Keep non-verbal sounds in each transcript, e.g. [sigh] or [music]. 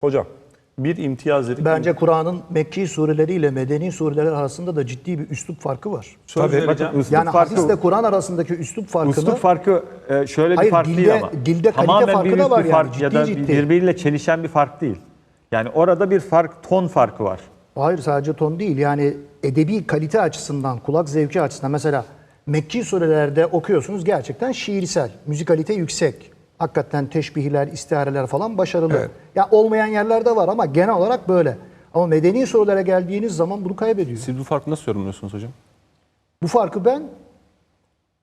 Hocam bir imtiyaz dedik. Bence Kur'an'ın Mekki sureleriyle Medeni sureler arasında da ciddi bir üslup farkı var. Söz Tabii, vereceğim. bakın, üslup Yani farkı, hadisle Kur'an arasındaki üslup farkını üslup farkı e, şöyle bir Hayır, fark dilde- değil ama. dilde kalite farkı bir da var yani, fark ya ciddi da ciddi. birbiriyle çelişen bir fark değil. Yani orada bir fark, ton farkı var. Hayır sadece ton değil yani edebi kalite açısından, kulak zevki açısından mesela Mekki surelerde okuyorsunuz gerçekten şiirsel, müzikalite yüksek. Hakikaten teşbihler, istihareler falan başarılı. Ya olmayan yerlerde var ama genel olarak böyle. Ama medeni surelere geldiğiniz zaman bunu kaybediyor. Siz bu farkı nasıl yorumluyorsunuz hocam? Bu farkı ben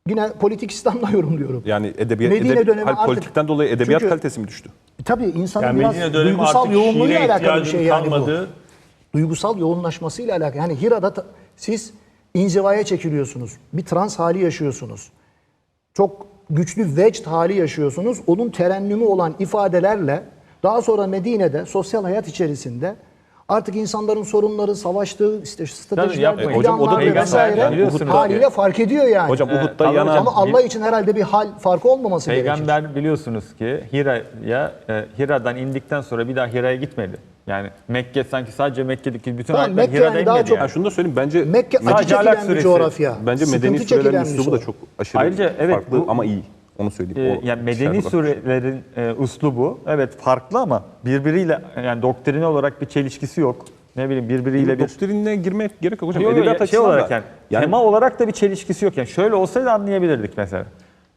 yine politik İslam'la [laughs] yorumluyorum. Yani edebiyat, Medine edeb- dönemi hal- artık- politikten dolayı edebiyat Çünkü- kalitesi mi düştü? E Tabii insanın Yani biraz dönemi duygusal artık yoğunluğuyla şiire alakalı bir ihtiyacın şey yani bu. kalmadığı Duygusal yoğunlaşmasıyla alakalı. Yani Hira'da ta- siz inzivaya çekiliyorsunuz. Bir trans hali yaşıyorsunuz. Çok güçlü vecd hali yaşıyorsunuz. Onun terennümü olan ifadelerle daha sonra Medine'de sosyal hayat içerisinde artık insanların sorunları, savaştığı işte stratejiler, Hocam o da peygamber, vesaire yani haliyle fark ediyor yani. Hocam Uhud'da Ama yanan... Ama Allah için herhalde bir hal farkı olmaması gerekir. Peygamber biliyorsunuz ki Hira'ya e, Hira'dan indikten sonra bir daha Hira'ya gitmedi. Yani Mekke sanki sadece Mekke'deki bütün Tamam, ayetler Mekke Hira'da yani daha inmedi çok- Ha, yani. şunu da söyleyeyim bence Mekke acı Sadece Alak çekilen bir coğrafya. bence Sıkıntı medeni çekilen sürelerin bir üslubu da so- çok aşırı Ayrıca evet, farklı bu- ama iyi. Onu Ee, söyleyeyim. O yani medeni var. surelerin e, uslubu evet farklı ama birbiriyle yani doktrini olarak bir çelişkisi yok. Ne bileyim birbiriyle bir Doktrinine girmek gerek yok hocam. Yok, yok, Edebiyat ya- şey açısından olarak da. yani, Yani tema olarak da bir çelişkisi yok yani. Şöyle olsaydı anlayabilirdik mesela.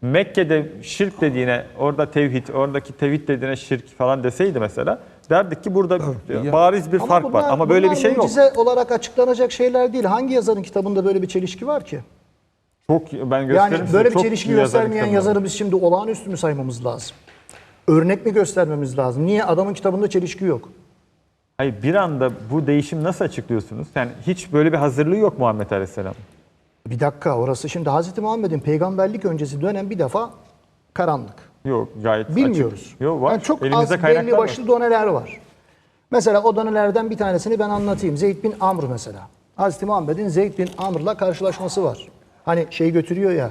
Mekke'de şirk dediğine orada tevhid, oradaki tevhid dediğine şirk falan deseydi mesela derdik ki burada bariz bir fark var bunlar- ama böyle bir şey yok. mucize olarak açıklanacak şeyler değil. Hangi yazarın kitabında böyle bir çelişki var ki? Çok ben gösteririm Yani size, böyle bir çelişki göstermeyen var. yazarı biz şimdi olağanüstü mü saymamız lazım? Örnek mi göstermemiz lazım? Niye adamın kitabında çelişki yok? Hayır bir anda bu değişim nasıl açıklıyorsunuz? Yani hiç böyle bir hazırlığı yok Muhammed Aleyhisselam. Bir dakika orası şimdi Hazreti Muhammed'in peygamberlik öncesi dönem bir defa karanlık. Yok gayet Bilmiyoruz. açık. Yok var. Yani çok Elimizde az belli var. başlı doneler var. Mesela o donelerden bir tanesini ben anlatayım. Zeyd bin Amr mesela. Hazreti Muhammed'in Zeyd bin Amr'la karşılaşması var. Hani şey götürüyor ya,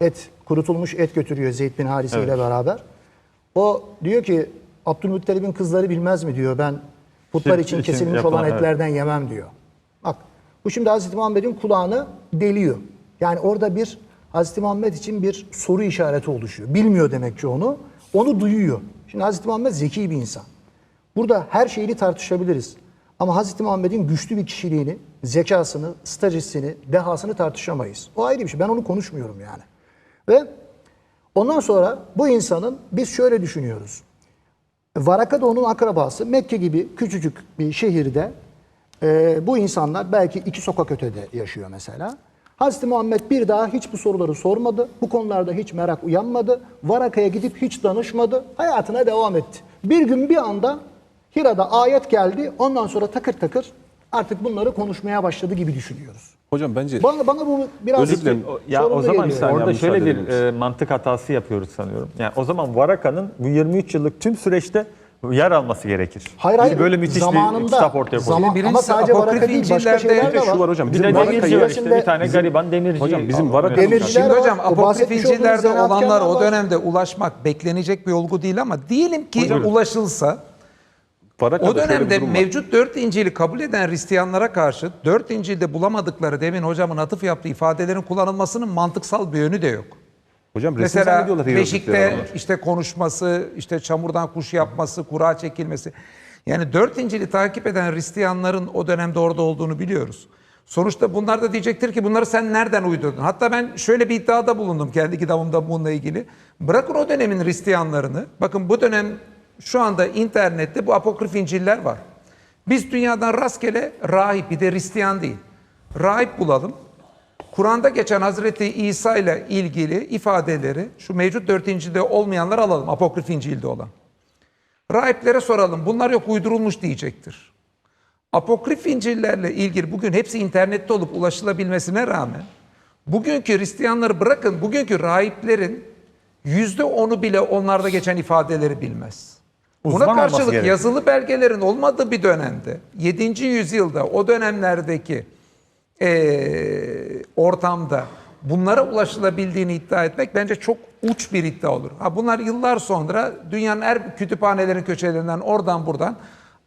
et, kurutulmuş et götürüyor Zeyd bin Harise ile beraber. O diyor ki Abdülmuttalib'in kızları bilmez mi diyor ben putlar için [laughs] için kesilmiş olan evet. etlerden yemem diyor. Bak bu şimdi Hazreti Muhammed'in kulağını deliyor. Yani orada bir Hazreti Muhammed için bir soru işareti oluşuyor. Bilmiyor demek ki onu. Onu duyuyor. Şimdi Hazreti Muhammed zeki bir insan. Burada her şeyini tartışabiliriz. Ama Hazreti Muhammed'in güçlü bir kişiliğini, zekasını, stratejisini, dehasını tartışamayız. O ayrı bir şey. Ben onu konuşmuyorum yani. Ve ondan sonra bu insanın biz şöyle düşünüyoruz. Varaka da onun akrabası Mekke gibi küçücük bir şehirde e, bu insanlar belki iki sokak ötede yaşıyor mesela. Hazreti Muhammed bir daha hiç bu soruları sormadı. Bu konularda hiç merak uyanmadı. Varaka'ya gidip hiç danışmadı. Hayatına devam etti. Bir gün bir anda Hira'da ayet geldi. Ondan sonra takır takır artık bunları konuşmaya başladı gibi düşünüyoruz. hocam bence Bana, bana bu biraz Özür dilerim. Ya o zaman geliyor. saniye orada şöyle bir e, mantık hatası yapıyoruz sanıyorum. Yani o zaman Varaka'nın bu 23 yıllık tüm süreçte yer alması gerekir. Hayır Biz hayır. böyle müthiş zamanında, bir kitap ortaya koyduk. Zaman, ama Birincisi sadece Varaka değil başka şeyler de de şu var var. hocam. Bir Bizim de demirci var işte bir tane gariban demirci. Hocam bizim Varaka'nın- Demirciler Şimdi var, hocam apokrif İncil'lerde olanlar o var. dönemde ulaşmak beklenecek bir olgu değil ama diyelim ki ulaşılsa Varaka'da o dönemde var. mevcut dört İncil'i kabul eden Hristiyanlara karşı dört İncil'de bulamadıkları demin hocamın atıf yaptığı ifadelerin kullanılmasının mantıksal bir yönü de yok. Hocam Mesela hieroglifleri Beşik'te işte konuşması, işte çamurdan kuş yapması, kura çekilmesi. Yani dört İncil'i takip eden Hristiyanların o dönemde orada olduğunu biliyoruz. Sonuçta bunlar da diyecektir ki bunları sen nereden uydurdun? Hatta ben şöyle bir iddiada bulundum kendi kitabımda bununla ilgili. Bırakın o dönemin Hristiyanlarını. Bakın bu dönem şu anda internette bu apokrif İncil'ler var. Biz dünyadan rastgele rahip bir de Hristiyan değil. Rahip bulalım. Kur'an'da geçen Hazreti İsa ile ilgili ifadeleri şu mevcut 4. İncil'de olmayanlar alalım. Apokrif İncil'de olan. Rahiplere soralım. Bunlar yok uydurulmuş diyecektir. Apokrif İncil'lerle ilgili bugün hepsi internette olup ulaşılabilmesine rağmen bugünkü Hristiyanları bırakın bugünkü rahiplerin yüzde onu bile onlarda geçen ifadeleri bilmez. Uzman Buna karşılık yazılı belgelerin olmadığı bir dönemde 7. yüzyılda o dönemlerdeki eee, ortamda bunlara ulaşılabildiğini iddia etmek bence çok uç bir iddia olur. Ha bunlar yıllar sonra dünyanın her kütüphanelerin köşelerinden oradan buradan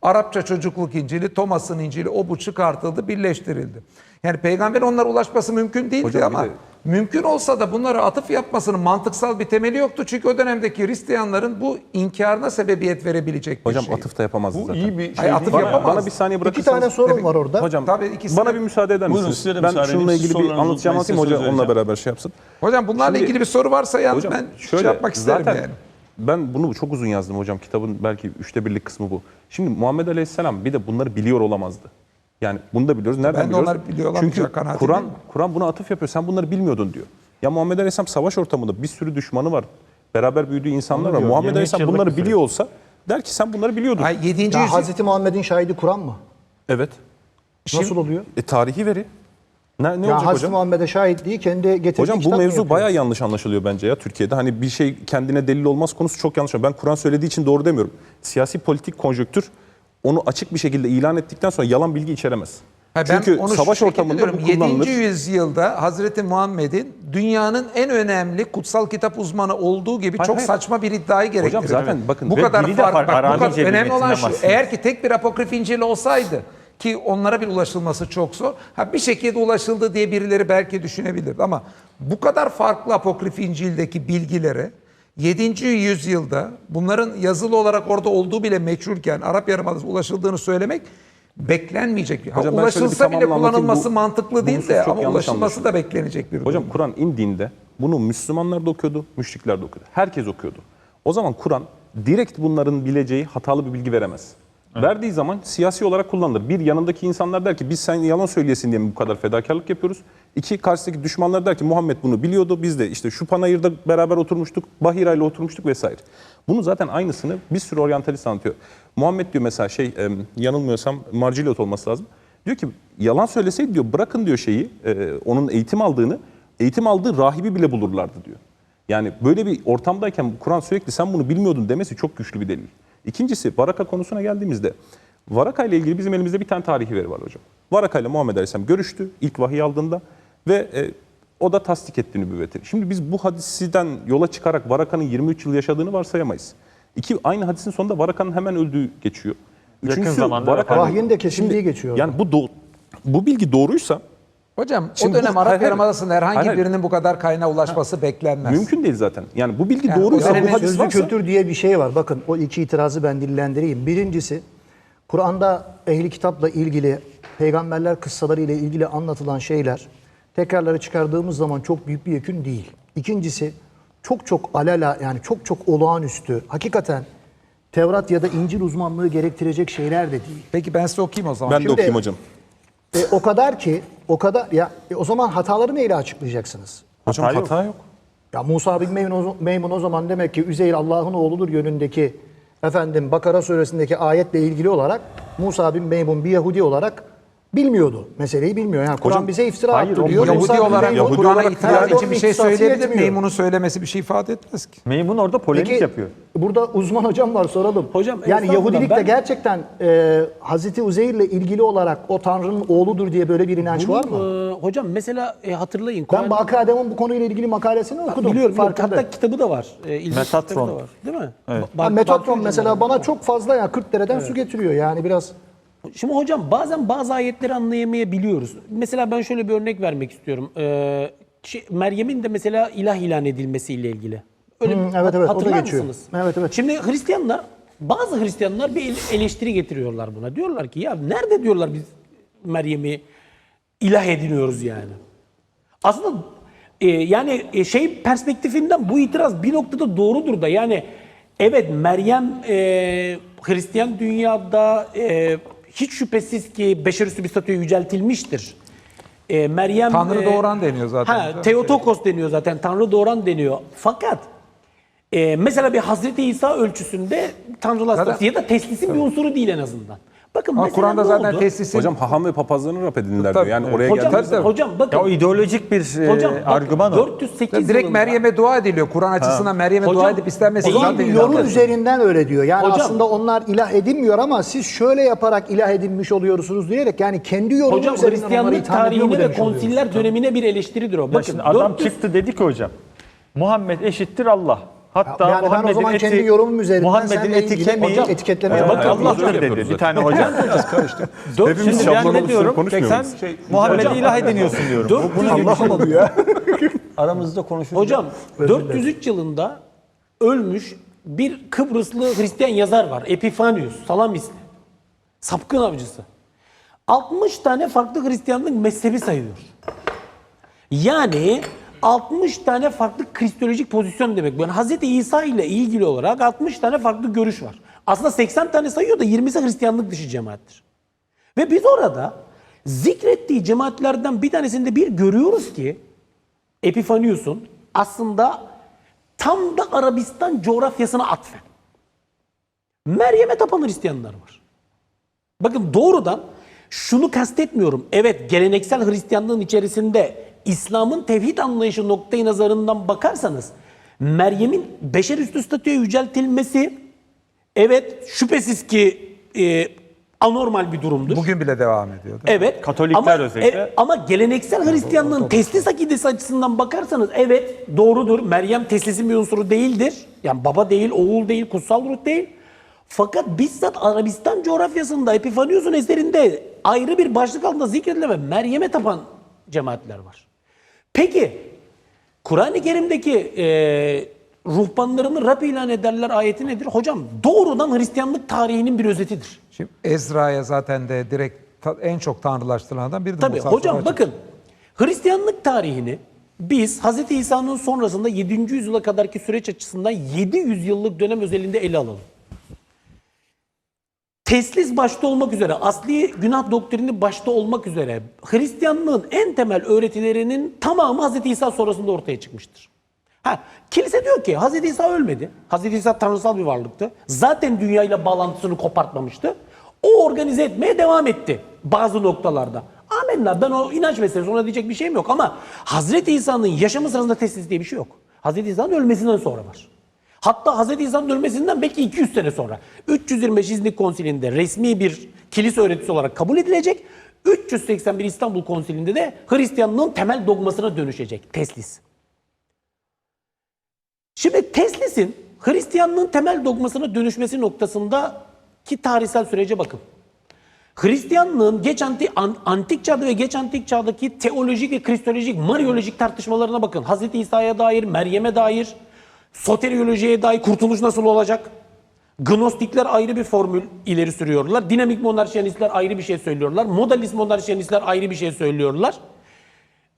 Arapça çocukluk İncil'i, Thomas'ın İncil'i o bu çıkartıldı, birleştirildi. Yani peygamber onlara ulaşması mümkün değildi Hocam ama de- mümkün olsa da bunlara atıf yapmasının mantıksal bir temeli yoktu. Çünkü o dönemdeki Hristiyanların bu inkarına sebebiyet verebilecek bir Hocam şey. atıf da yapamazdı Bu zaten. iyi bir şey Hayır, atıf değil. bana, yapamaz. bana bir saniye İki bırakırsanız. tane sorun var orada. Hocam Tabii ikisi bana bir müsaade eder Buyurun, misiniz? size de ben müsaade şununla edeyim. ilgili bir Sorularınızı anlatacağım unutmayın, anlatayım size hoca söz onunla vereceğim. beraber şey yapsın. Hocam bunlarla Şimdi- ilgili bir soru varsa yani Hocam ben şöyle şey yapmak isterim zaten yani. ben bunu çok uzun yazdım hocam. Kitabın belki üçte birlik kısmı bu. Şimdi Muhammed Aleyhisselam bir de bunları biliyor olamazdı. Yani bunu da biliyoruz. Nereden Ben biliyoruz? onları biliyor olamayacağı Çünkü. Kur'an Kur'an buna atıf yapıyor. Sen bunları bilmiyordun diyor. Ya Muhammed Aleyhisselam savaş ortamında bir sürü düşmanı var. Beraber büyüdüğü insanlar var. Muhammed 23 Aleyhisselam bunları süre. biliyor olsa der ki sen bunları biliyordun. Ay 7. yüzyıl Hazreti Muhammed'in şahidi Kur'an mı? Evet. Nasıl oluyor? E, tarihi veri. Ne, ne Ya olacak Hazreti hocam? Muhammed'e şahitliği kendi getirdiği Hocam bu mevzu bayağı yanlış anlaşılıyor bence ya Türkiye'de. Hani bir şey kendine delil olmaz konusu çok yanlış. Ben Kur'an söylediği için doğru demiyorum. Siyasi politik konjöktür onu açık bir şekilde ilan ettikten sonra yalan bilgi içeremez. Ha, ben Çünkü onu savaş ortamında bu kullanılır. 7. yüzyılda Hazreti Muhammed'in dünyanın en önemli kutsal kitap uzmanı olduğu gibi Hayır, çok hayır. saçma bir iddiayı gerektiriyor. zaten bakın bu kadar fark, bak, bu kadar önemli olan şu. Eğer ki tek bir apokrif İncil olsaydı ki onlara bir ulaşılması çok zor. Ha bir şekilde ulaşıldı diye birileri belki düşünebilirdi ama bu kadar farklı apokrif İncil'deki bilgilere 7. yüzyılda bunların yazılı olarak orada olduğu bile meçhulken Arap Yarımadası ulaşıldığını söylemek beklenmeyecek bir. Ha, Hocam bir ulaşılsa bile kullanılması Bu- mantıklı değil de ama ulaşılması da beklenecek bir durum. Hocam Kur'an indiğinde bunu Müslümanlar da okuyordu, müşrikler de okuyordu. Herkes okuyordu. O zaman Kur'an direkt bunların bileceği hatalı bir bilgi veremez. Verdiği zaman siyasi olarak kullanılır. Bir yanındaki insanlar der ki biz sen yalan söyleyesin diye mi bu kadar fedakarlık yapıyoruz? İki karşıdaki düşmanlar der ki Muhammed bunu biliyordu. Biz de işte şu panayırda beraber oturmuştuk, Bahira ile oturmuştuk vesaire. Bunu zaten aynısını bir sürü oryantalist anlatıyor. Muhammed diyor mesela şey yanılmıyorsam Marciliot olması lazım. Diyor ki yalan söyleseydi diyor bırakın diyor şeyi e, onun eğitim aldığını eğitim aldığı rahibi bile bulurlardı diyor. Yani böyle bir ortamdayken Kur'an sürekli sen bunu bilmiyordun demesi çok güçlü bir delil. İkincisi Varaka konusuna geldiğimizde Varaka ile ilgili bizim elimizde bir tane tarihi veri var hocam. Varaka ile Muhammed Aleyhisselam görüştü ilk vahiy aldığında ve e, o da tasdik etti nübüvveti. Şimdi biz bu hadisiden yola çıkarak Varaka'nın 23 yıl yaşadığını varsayamayız. İki, aynı hadisin sonunda Varaka'nın hemen öldüğü geçiyor. Yakın zamanda Varaka'nın- Vahyin de kesildiği geçiyor. Yani bu do- bu bilgi doğruysa Hocam Şimdi o dönem bu- Arap hayır. Yarımadası'nda herhangi Hayır, birinin bu kadar kaynağa ulaşması beklenmez. mümkün değil zaten. Yani bu bilgi Yani doğruysa o bu hadis Sözlü varsa kültür diye bir şey var. Bakın o iki itirazı ben dillendireyim. Birincisi Kur'an'da ehli kitapla ilgili peygamberler kıssaları ile ilgili anlatılan şeyler tekrarları çıkardığımız zaman çok büyük bir yekün değil. İkincisi çok çok alala yani çok çok olağanüstü hakikaten Tevrat ya da İncil uzmanlığı gerektirecek şeyler de değil. Peki ben size okuyayım o zaman. ben de Şimdi- okuyayım hocam. E, o kadar ki o kadar ya e, o zaman hataları neyle açıklayacaksınız? Hocam Hata hata, yok. yok. Ya Musa bin Meymun o, Meymun o zaman demek ki Üzeyr Allah'ın oğludur yönündeki efendim Bakara suresindeki ayetle ilgili olarak Musa bin Meymun bir Yahudi olarak bilmiyordu. Meseleyi bilmiyor. Yani Kur'an Hocam, bize iftira hayır, attı diyor. Yahudi Musa olarak Kur'an'a yani için bir şey söyleyebilir. Meymun'un söylemesi bir şey ifade etmez ki. Meymun orada polemik Peki yapıyor. burada uzman hocam var soralım. Hocam, yani Yahudilikte ben- gerçekten e, Hazreti Uzeyr ile ilgili olarak o Tanrı'nın oğludur diye böyle bir inanç var mı? Bunun, e, hocam mesela e, hatırlayın. Ben Baki Adem'in bu konuyla ilgili makalesini okudum. biliyorum, biliyorum. farkında. Hatta kitabı da var. E, Metatron. da var. Değil mi? Evet. Ba- Metatron mesela bana çok fazla ya 40 dereden su getiriyor yani biraz. Şimdi hocam bazen bazı ayetleri anlayamayabiliyoruz. Mesela ben şöyle bir örnek vermek istiyorum. Ee, şey, Meryem'in de mesela ilah ilan edilmesiyle ilgili. Öyle Hmm, evet, evet, o da hatırlar geçiyor. mısınız? Evet, evet. Şimdi Hristiyanlar, bazı Hristiyanlar bir ele- eleştiri getiriyorlar buna. Diyorlar ki ya nerede diyorlar biz Meryem'i ilah ediniyoruz yani. Aslında e, yani e, şey perspektifinden bu itiraz bir noktada doğrudur da yani evet Meryem e, Hristiyan dünyada e, hiç şüphesiz ki beşerüstü bir statüye yüceltilmiştir. E, Meryem Tanrı doğuran deniyor zaten. Ha, Theotokos deniyor zaten. Tanrı doğuran deniyor. Fakat e, mesela bir Hazreti İsa ölçüsünde tanrılar Zaten- statüsü ya da teslisin bir unsuru değil en azından. Bakın Ama mesela Kur'an'da ne zaten oldu? Hocam haham ve papazlarını rap edindiler diyor. Tabii, Yani evet. oraya Hocam, geldi. tabii. hocam bakın. Ya o ideolojik bir e, Hocam bakın, argüman o. 408 Direkt yılında- Meryem'e dua ediliyor. Kur'an açısından Meryem'e Hocam, dua edip istenmesi değil zaten? Bir inanılmaz. yorum üzerinden öyle diyor. Yani Hocam- aslında onlar ilah edinmiyor ama siz şöyle yaparak ilah edinmiş oluyorsunuz diyerek yani kendi yorumu Hocam üzerinden onları Hristiyanlık itham ediyor mu tarihine ve demiş oluyoruz. konsiller dönemine bir eleştiridir o. Ya Bakın şimdi adam 400 çıktı dedi ki hocam. Muhammed eşittir Allah. Hatta Yani ben o zaman eti, kendi yorumum üzerinden Muhammed'in eti kemiği hocam, etiketleme Ya yapıyorum. bak Allah'tır dedi bir tane hoca. [laughs] Dört, Hepimiz Şimdi ben ne diyorum? Sen muyuz? Muhammed'i ilah ediniyorsun diyorum. dört, Bu- [laughs] bunu Aramızda konuşuruz. Hocam 403 yılında ölmüş bir Kıbrıslı Hristiyan yazar var. Epifanius, Salamisli. Sapkın avcısı. 60 tane farklı Hristiyanlık mezhebi sayıyor. Yani 60 tane farklı kristolojik pozisyon demek. Yani Hz. İsa ile ilgili olarak 60 tane farklı görüş var. Aslında 80 tane sayıyor da 20'si Hristiyanlık dışı cemaattir. Ve biz orada zikrettiği cemaatlerden bir tanesinde bir görüyoruz ki Epifanius'un aslında tam da Arabistan coğrafyasına atfen. Meryem'e tapan Hristiyanlar var. Bakın doğrudan şunu kastetmiyorum. Evet geleneksel Hristiyanlığın içerisinde İslam'ın tevhid anlayışı noktayı nazarından bakarsanız Meryem'in beşer üstü statüye yüceltilmesi evet şüphesiz ki e, anormal bir durumdur. Bugün bile devam ediyor. Evet. Katolikler ama, özellikle. e, ama geleneksel Hristiyanlığın teslis akidesi açısından bakarsanız evet doğrudur. Meryem teslisin bir unsuru değildir. Yani baba değil, oğul değil, kutsal ruh değil. Fakat bizzat Arabistan coğrafyasında Epifanius'un eserinde ayrı bir başlık altında zikredilen ve Meryem'e tapan cemaatler var. Peki Kur'an-ı Kerim'deki e, ruhbanlarını Rab ilan ederler ayeti nedir? Hocam doğrudan Hristiyanlık tarihinin bir özetidir. Şimdi Ezra'ya zaten de direkt en çok tanrılaştırılanlardan biri de Tabii Musa hocam bakın Hristiyanlık tarihini biz Hz. İsa'nın sonrasında 7. yüzyıla kadarki süreç açısından 700 yıllık dönem özelinde ele alalım. Teslis başta olmak üzere, asli günah doktrini başta olmak üzere Hristiyanlığın en temel öğretilerinin tamamı Hz. İsa sonrasında ortaya çıkmıştır. Ha, kilise diyor ki Hz. İsa ölmedi. Hz. İsa tanrısal bir varlıktı. Zaten dünyayla bağlantısını kopartmamıştı. O organize etmeye devam etti bazı noktalarda. Amenna ben o inanç meselesi ona diyecek bir şeyim yok ama Hazreti İsa'nın yaşamı sırasında teslis diye bir şey yok. Hazreti İsa'nın ölmesinden sonra var. Hatta Hazreti İsa'nın ölmesinden belki 200 sene sonra 325 İznik Konsili'nde resmi bir kilise öğretisi olarak kabul edilecek. 381 İstanbul Konsili'nde de Hristiyanlığın temel dogmasına dönüşecek teslis. Şimdi teslisin Hristiyanlığın temel dogmasına dönüşmesi noktasında ki tarihsel sürece bakın. Hristiyanlığın geç anti, an- antik çağda ve geç antik çağdaki teolojik ve kristolojik, maryolojik tartışmalarına bakın. Hz. İsa'ya dair, Meryem'e dair, soteriolojiye dair kurtuluş nasıl olacak? Gnostikler ayrı bir formül ileri sürüyorlar. Dinamik monarşiyanistler ayrı bir şey söylüyorlar. Modalist monarşiyanistler ayrı bir şey söylüyorlar.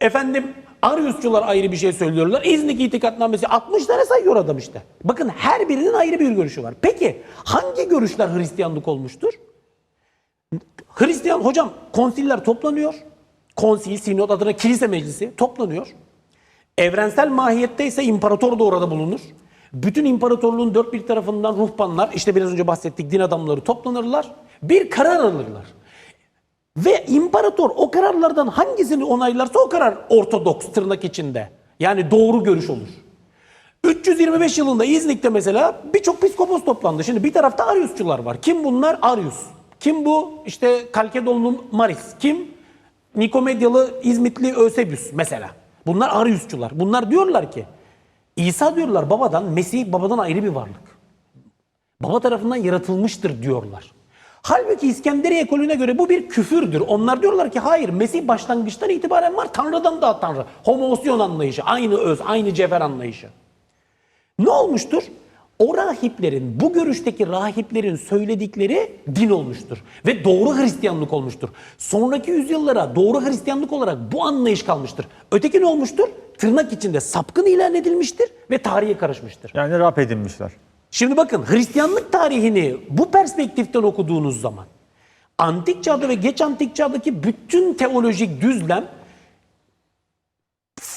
Efendim Ariusçular ayrı bir şey söylüyorlar. İznik itikadnamesi 60 tane sayıyor adam işte. Bakın her birinin ayrı bir görüşü var. Peki hangi görüşler Hristiyanlık olmuştur? Hristiyan hocam konsiller toplanıyor. Konsil, sinod adına kilise meclisi toplanıyor. Evrensel mahiyette ise imparator da orada bulunur. Bütün imparatorluğun dört bir tarafından ruhbanlar, işte biraz önce bahsettik din adamları toplanırlar. Bir karar alırlar. Ve imparator o kararlardan hangisini onaylarsa o karar ortodoks tırnak içinde. Yani doğru görüş olur. 325 yılında İznik'te mesela birçok piskopos toplandı. Şimdi bir tarafta Ariusçular var. Kim bunlar? Arius. Kim bu? İşte Kalkedonlu Maris. Kim? Nikomedyalı İzmitli Ösebius mesela. Bunlar Ariusçular. Bunlar diyorlar ki İsa diyorlar babadan, Mesih babadan ayrı bir varlık. Baba tarafından yaratılmıştır diyorlar. Halbuki İskenderiye ekolüne göre bu bir küfürdür. Onlar diyorlar ki hayır Mesih başlangıçtan itibaren var Tanrı'dan daha Tanrı. Homoosyon anlayışı, aynı öz, aynı cevher anlayışı. Ne olmuştur? O rahiplerin, bu görüşteki rahiplerin söyledikleri din olmuştur. Ve doğru Hristiyanlık olmuştur. Sonraki yüzyıllara doğru Hristiyanlık olarak bu anlayış kalmıştır. Öteki ne olmuştur? Tırnak içinde sapkın ilan edilmiştir ve tarihe karışmıştır. Yani rap edinmişler. Şimdi bakın Hristiyanlık tarihini bu perspektiften okuduğunuz zaman antik çağda ve geç antik çağdaki bütün teolojik düzlem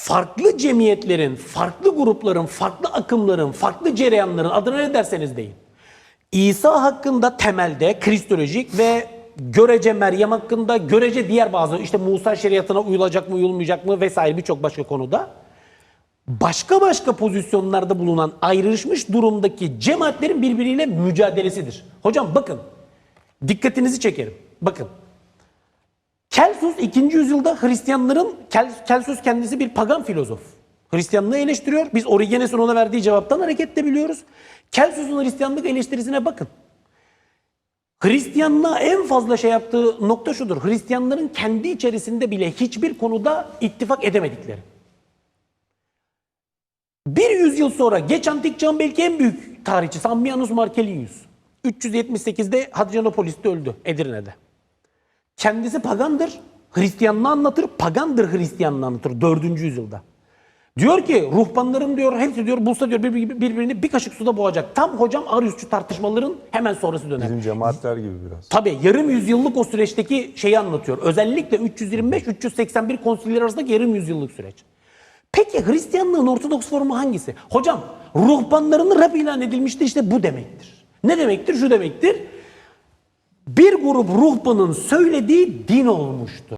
farklı cemiyetlerin, farklı grupların, farklı akımların, farklı cereyanların adına ne derseniz deyin. İsa hakkında temelde kristolojik ve görece Meryem hakkında, görece diğer bazı işte Musa şeriatına uyulacak mı uyulmayacak mı vesaire birçok başka konuda başka başka pozisyonlarda bulunan ayrışmış durumdaki cemaatlerin birbiriyle mücadelesidir. Hocam bakın dikkatinizi çekerim. Bakın Kelsus 2. yüzyılda Hristiyanların Kel- Kelsus kendisi bir pagan filozof. Hristiyanlığı eleştiriyor. Biz Origenes'in ona verdiği cevaptan hareketle biliyoruz. Kelsus'un Hristiyanlık eleştirisine bakın. Hristiyanlığa en fazla şey yaptığı nokta şudur. Hristiyanların kendi içerisinde bile hiçbir konuda ittifak edemedikleri. Bir yüzyıl sonra geç antik çağın belki en büyük tarihçisi Ammianus Marcellinus. 378'de Hadrianopolis'te öldü Edirne'de. Kendisi pagandır. Hristiyanlığı anlatır. Pagandır Hristiyanlığı anlatır 4. yüzyılda. Diyor ki ruhbanların diyor hepsi diyor bulsa diyor bir- birbirini bir kaşık suda boğacak. Tam hocam Ariusçu tartışmaların hemen sonrası dönem. Bizim cemaatler gibi biraz. Tabii yarım yüzyıllık o süreçteki şeyi anlatıyor. Özellikle 325-381 konsiller arasındaki yarım yüzyıllık süreç. Peki Hristiyanlığın Ortodoks formu hangisi? Hocam ruhbanların Rab ilan edilmiştir işte bu demektir. Ne demektir? Şu demektir. Bir grup ruhbanın söylediği din olmuştur.